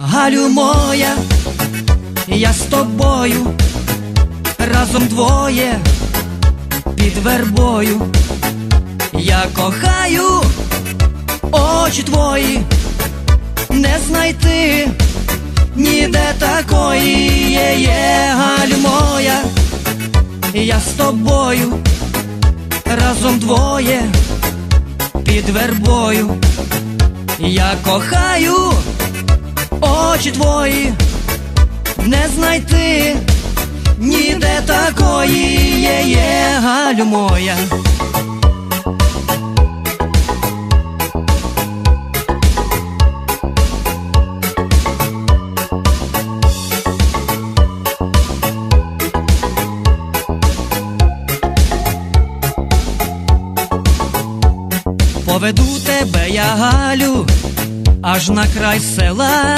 Галю моя, я з тобою, разом двоє під вербою. Я кохаю очі твої, не знайти ніде такої є, є, Галю моя, я з тобою, разом двоє під вербою. Я кохаю очі твої, не знайти ніде такої є, є, Галю моя. Поведу тебе, я Галю, аж на край села.